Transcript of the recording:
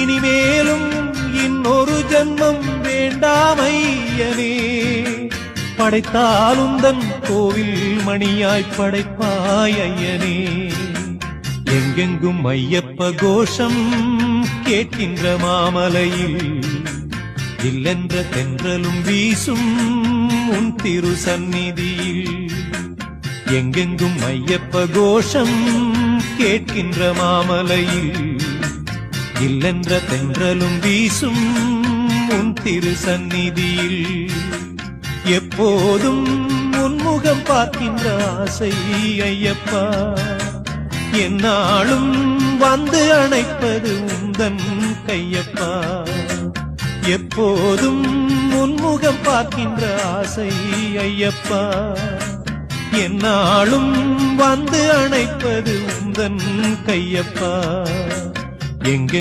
இனிமேலும் இன்னொரு ஜன்மம் வேண்டாமையனே. படைத்தாலும் தன் கோவில் மணியாய் படைப்பாய் ஐயனே எங்கெங்கும் ஐயப்ப கோஷம் கேட்கின்ற மாமலையில் இல்லென்ற தென்றலும் வீசும் உன் திரு சந்நிதியில் எங்கெங்கும் ஐயப்ப கோஷம் கேட்கின்ற மாமலையில் இல்லென்ற தென்றலும் வீசும் உன் திரு சந்நிதியில். எப்போதும் உன்முகம் பார்க்கின்ற ஆசை ஐயப்பா. என்னாலும் வந்து அணைப்பது உந்தன் கையப்பா. எப்போதும் உன்முகம் பார்க்கின்ற ஆசை ஐயப்பா. என்னாலும் வந்து அணைப்பது உந்தன் கையப்பா. எங்கே